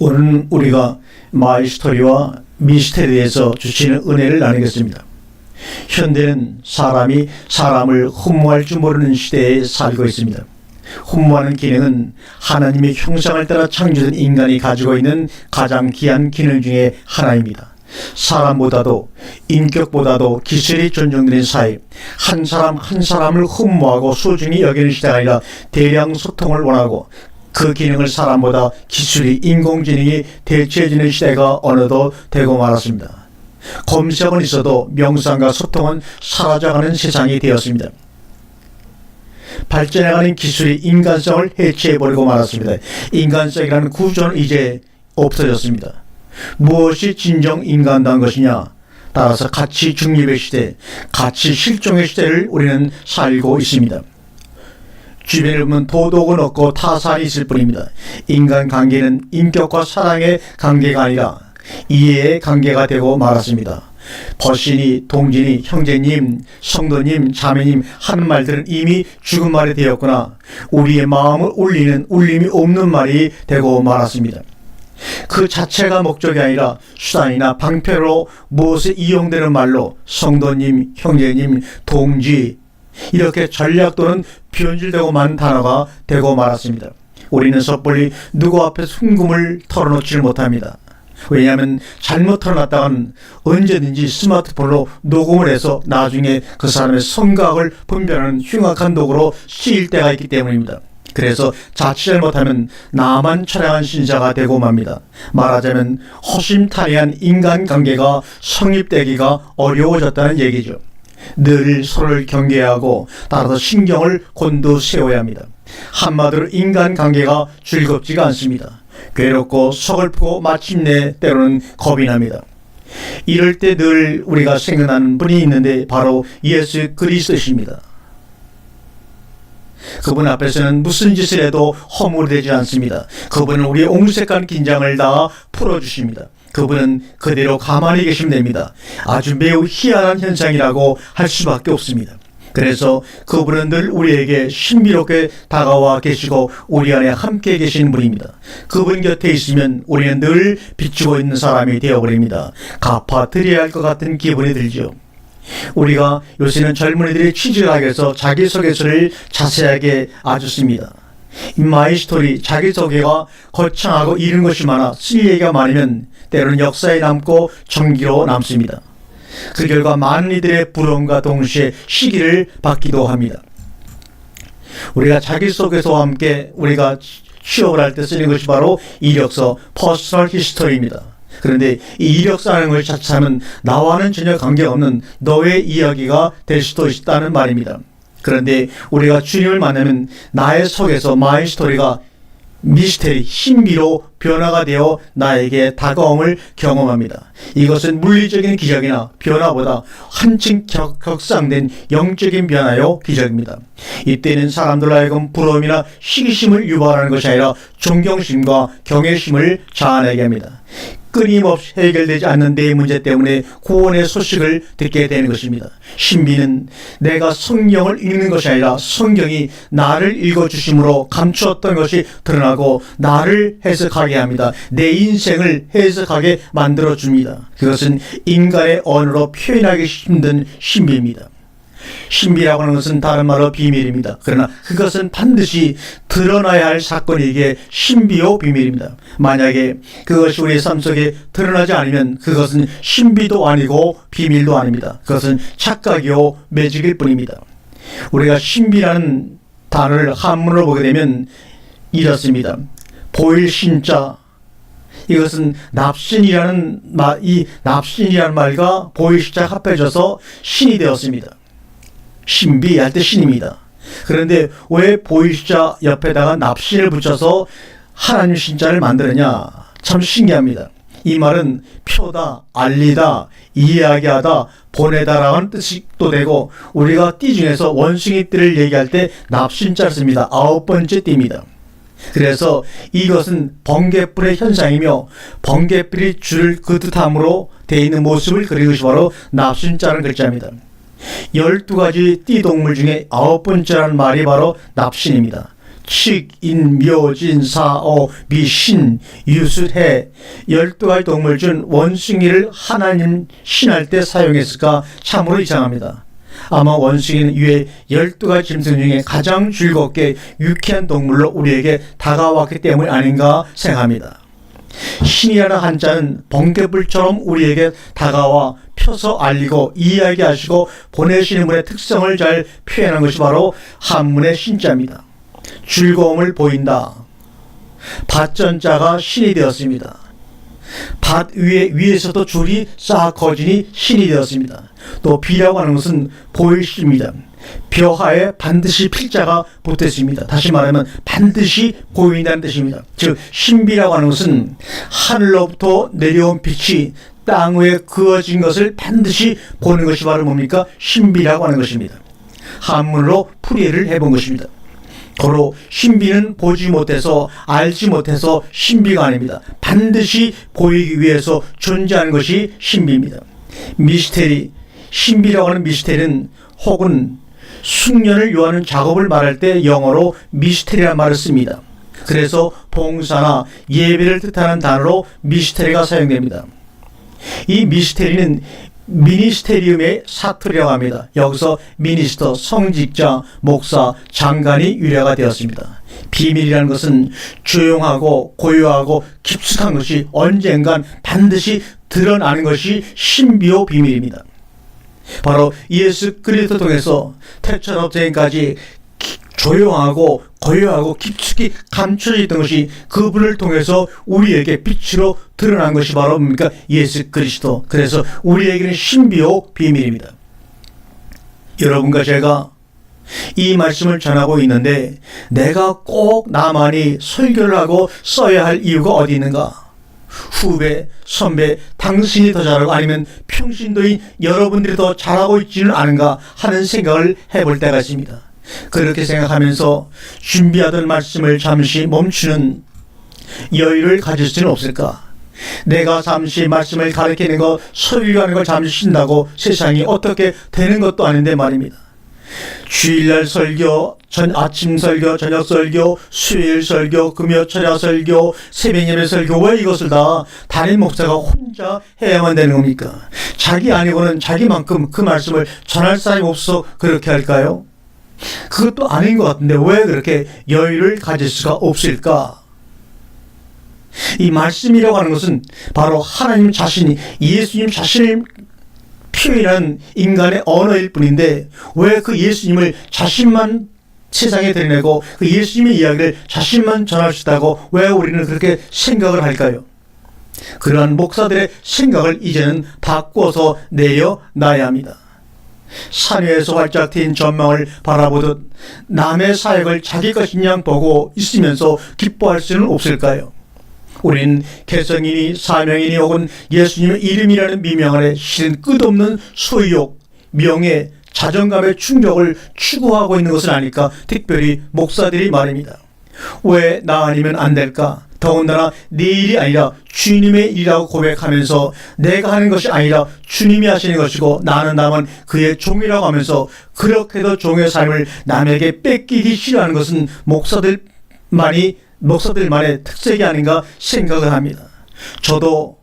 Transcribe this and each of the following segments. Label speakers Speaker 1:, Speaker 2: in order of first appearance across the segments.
Speaker 1: 오늘 우리가 마이스토리와 미스테리에서 주시는 은혜를 나누겠습니다. 현대는 사람이 사람을 흠모할 줄 모르는 시대에 살고 있습니다. 흠모하는 기능은 하나님의 형상을 따라 창조된 인간이 가지고 있는 가장 귀한 기능 중에 하나입니다. 사람보다도 인격보다도 기술이 존중되는 사회, 한 사람 한 사람을 흠모하고 소중히 여기는 시대가 아니라 대량 소통을 원하고 그 기능을 사람보다 기술이 인공지능이 대체해지는 시대가 어느덧 되고 말았습니다. 검색은 있어도 명상과 소통은 사라져가는 세상이 되었습니다. 발전해가는 기술이 인간성을 해체해버리고 말았습니다. 인간성이라는 구조는 이제 없어졌습니다. 무엇이 진정 인간다운 것이냐? 따라서 가치 중립의 시대, 가치 실종의 시대를 우리는 살고 있습니다. 주변을 도덕은 없고 타산이 있을 뿐입니다. 인간 관계는 인격과 사랑의 관계가 아니라 이해의 관계가 되고 말았습니다. 버신이, 동진이, 형제님, 성도님, 자매님 하는 말들은 이미 죽은 말이 되었거나 우리의 마음을 울리는 울림이 없는 말이 되고 말았습니다. 그 자체가 목적이 아니라 수단이나 방패로 무엇에 이용되는 말로 성도님, 형제님, 동지 이렇게 전략 또는 변질되고만 단어가 되고 말았습니다. 우리는 섣불리 누구 앞에 순금을 털어놓지를 못합니다. 왜냐하면 잘못 털어놨다간 언제든지 스마트폰으로 녹음을 해서 나중에 그 사람의 성각을 분별하는 흉악한 도구로 쓰일 때가 있기 때문입니다. 그래서 자칫 잘못하면 나만 촬영한 신사가 되고 맙니다. 말하자면 허심탄회한 인간관계가 성립되기가 어려워졌다는 얘기죠. 늘 서로를 경계하고 따라서 신경을 곤두세워야 합니다. 한마디로 인간관계가 즐겁지가 않습니다. 괴롭고 서글프고 마침내 때로는 겁이 납니다. 이럴 때 늘 우리가 생각나는 분이 있는데 바로 예수 그리스도십니다. 그분 앞에서는 무슨 짓을 해도 허물되지 않습니다. 그분은 우리의 옹색한 긴장을 다 풀어주십니다. 그분은 그대로 가만히 계시면 됩니다. 아주 매우 희한한 현상이라고 할 수밖에 없습니다. 그래서 그분은 늘 우리에게 신비롭게 다가와 계시고 우리 안에 함께 계신 분입니다. 그분 곁에 있으면 우리는 늘 비추고 있는 사람이 되어버립니다. 갚아드려야 할 것 같은 기분이 들죠. 우리가 요새는 젊은이들이 취직하게해서 자기소개서를 자세하게 아주습니다. 마이 스토리 자기소개가 거창하고 이른 것이 많아 쓸 얘기가 많으면 때로는 역사에 남고 정기로 남습니다. 그 결과 많은 이들의 부러움과 동시에 시기를 받기도 합니다. 우리가 자기소개서와 함께 우리가 취업을 할 때 쓰는 것이 바로 이력서, 퍼스널 히스토리입니다. 그런데 이 이력서라는 것 자체는 나와는 전혀 관계없는 너의 이야기가 될 수도 있다는 말입니다. 그런데 우리가 주님을 만나면 나의 속에서 마이 스토리가 미스테리, 신비로 변화가 되어 나에게 다가옴을 경험합니다. 이것은 물리적인 기적이나 변화보다 한층 격상된 영적인 변화요 기적입니다. 이때는 사람들 하여금 부러움이나 시기심을 유발하는 것이 아니라 존경심과 경외심을 자아내게 합니다. 끊임없이 해결되지 않는 내 문제 때문에 구원의 소식을 듣게 되는 것입니다. 신비는 내가 성경을 읽는 것이 아니라 성경이 나를 읽어주심으로 감추었던 것이 드러나고 나를 해석하게 합니다. 내 인생을 해석하게 만들어줍니다. 그것은 인간의 언어로 표현하기 힘든 신비입니다. 신비라고 하는 것은 다른 말로 비밀입니다. 그러나 그것은 반드시 드러나야 할 사건이기에 신비요 비밀입니다. 만약에 그것이 우리 삶 속에 드러나지 않으면 그것은 신비도 아니고 비밀도 아닙니다. 그것은 착각이요 매직일 뿐입니다. 우리가 신비라는 단어를 한문으로 보게 되면 이렇습니다. 보일 신자 이것은 납신이라는 말, 이 납신이라는 말과 보일 신자 합해져서 신이 되었습니다. 신비할 때 신입니다. 그런데 왜 보이시자 옆에다가 납신을 붙여서 하나님 신자를 만드느냐? 참 신기합니다. 이 말은 표다, 알리다, 이야기하다, 보내다라는 뜻도 되고 우리가 띠 중에서 원숭이 띠를 얘기할 때 납신자를 씁니다. 아홉 번째 띠입니다. 그래서 이것은 번개불의 현상이며 번개불이 줄을 그 뜻함으로 되어 있는 모습을 그리는 바로 납신자라는 글자입니다. 열두 가지 띠동물 중에 아홉 번째라는 말이 바로 납신입니다. 칙, 인, 묘, 진, 사, 어, 미, 신, 유수, 해 열두 가지 동물 중 원숭이를 하나님 신할 때 사용했을까 참으로 이상합니다. 아마 원숭이는 이외 12가지 짐승 중에 가장 즐겁게 유쾌한 동물로 우리에게 다가왔기 때문이 아닌가 생각합니다. 신이라는 한자는 번개불처럼 우리에게 다가와 펴서 알리고 이야기하시고 보내시는 분의 특성을 잘 표현한 것이 바로 한문의 신자입니다. 즐거움을 보인다. 밭전자가 신이 되었습니다. 밭 위에 위에서도 줄이 싹 거지니 신이 되었습니다. 또 비라고 하는 것은 보일십니다. 벼하에 반드시 필자가 붙었습니다. 다시 말하면 반드시 보인다는 뜻입니다. 즉 신비라고 하는 것은 하늘로부터 내려온 빛이 땅 위에 그어진 것을 반드시 보는 것이 바로 뭡니까? 신비라고 하는 것입니다. 한문으로 풀이를 해본 것입니다. 도로 신비는 보지 못해서 알지 못해서 신비가 아닙니다. 반드시 보이기 위해서 존재하는 것이 신비입니다. 미스테리, 신비라고 하는 미스테리는 혹은 숙련을 요하는 작업을 말할 때 영어로 미스테리라는 말을 씁니다. 그래서 봉사나 예배를 뜻하는 단어로 미스테리가 사용됩니다. 이 미스테리는 미니스테리움의 사투리라고 합니다. 여기서 미니스터, 성직자, 목사, 장관이 유래가 되었습니다. 비밀이라는 것은 조용하고 고요하고 깊숙한 것이 언젠간 반드시 드러나는 것이 신비요 비밀입니다. 바로 예수 그리스도 통해서 태천업체인까지 조용하고 고요하고 깊숙이 감춰져 있던 것이 그분을 통해서 우리에게 빛으로 드러난 것이 바로 뭡니까? 예수 그리스도. 그래서 우리에게는 신비요 비밀입니다. 여러분과 제가 이 말씀을 전하고 있는데 내가 꼭 나만이 설교를 하고 써야 할 이유가 어디 있는가? 후배, 선배, 당신이 더 잘하고 아니면 평신도인 여러분들이 더 잘하고 있지는 않은가 하는 생각을 해볼 때가 있습니다. 그렇게 생각하면서 준비하던 말씀을 잠시 멈추는 여유를 가질 수는 없을까? 내가 잠시 말씀을 가르치는 것, 설교하는 걸 잠시 쉰다고 세상이 어떻게 되는 것도 아닌데 말입니다. 주일날 설교, 전 아침 설교, 저녁 설교, 수요일 설교, 금요 철야 설교, 새벽 예배 설교 왜 이것을 다 담임 목사가 혼자 해야만 되는 겁니까? 자기 아니고는 자기만큼 그 말씀을 전할 사람이 없어 그렇게 할까요? 그것도 아닌 것 같은데 왜 그렇게 여유를 가질 수가 없을까? 이 말씀이라고 하는 것은 바로 하나님 자신이 예수님 자신을 표현한 인간의 언어일 뿐인데 왜 그 예수님을 자신만 세상에 드러내고 그 예수님의 이야기를 자신만 전할 수 있다고 왜 우리는 그렇게 생각을 할까요? 그러한 목사들의 생각을 이제는 바꾸어서 내려놔야 합니다. 산 위에서 활짝 트인 전망을 바라보듯 남의 사역을 자기 것인 양 보고 있으면서 기뻐할 수는 없을까요? 우린 개성이니 사명이니 혹은 예수님의 이름이라는 미명 아래 실은 끝없는 소유욕, 명예, 자존감의 충족을 추구하고 있는 것을 아니까 특별히 목사들이 말입니다. 왜 나 아니면 안 될까? 더군다나 내 일이 아니라 주님의 일이라고 고백하면서 내가 하는 것이 아니라 주님이 하시는 것이고 나는 다만 그의 종이라고 하면서 그렇게도 종의 삶을 남에게 뺏기기 싫어하는 것은 목사들만이 목사들만의 특색이 아닌가 생각을 합니다. 저도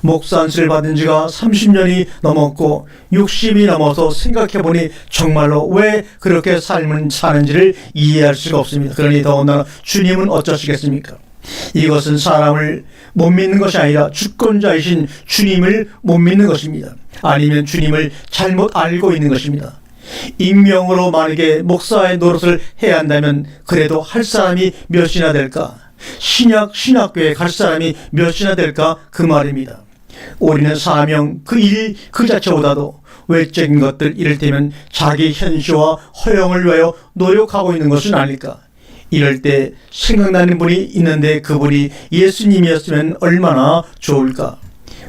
Speaker 1: 목사 안수를 받은 지가 30년이 넘었고 60이 넘어서 생각해 보니 정말로 왜 그렇게 삶을 사는지를 이해할 수가 없습니다. 그러니 더군다나 주님은 어쩌시겠습니까? 이것은 사람을 못 믿는 것이 아니라 주권자이신 주님을 못 믿는 것입니다. 아니면 주님을 잘못 알고 있는 것입니다. 익명으로 만약에 목사의 노릇을 해야 한다면 그래도 할 사람이 몇이나 될까? 신약 신학교에 갈 사람이 몇이나 될까? 그 말입니다. 우리는 사명 그 일 그 자체보다도 외적인 것들 이를테면 자기 현시와 허영을 위하여 노력하고 있는 것은 아닐까? 이럴 때 생각나는 분이 있는데 그분이 예수님이었으면 얼마나 좋을까?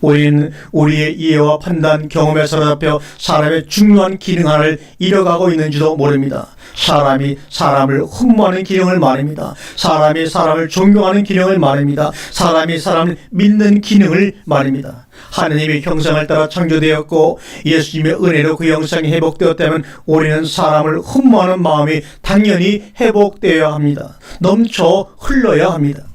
Speaker 1: 우리는 우리의 이해와 판단, 경험에 사로잡혀 사람의 중요한 기능 하나를 잃어가고 있는지도 모릅니다. 사람이 사람을 흠모하는 기능을 말합니다. 사람이 사람을 존경하는 기능을 말합니다. 사람이 사람을 믿는 기능을 말합니다. 하느님의 형상을 따라 창조되었고 예수님의 은혜로 그 형상이 회복되었다면 우리는 사람을 흠모하는 마음이 당연히 회복되어야 합니다. 넘쳐 흘러야 합니다.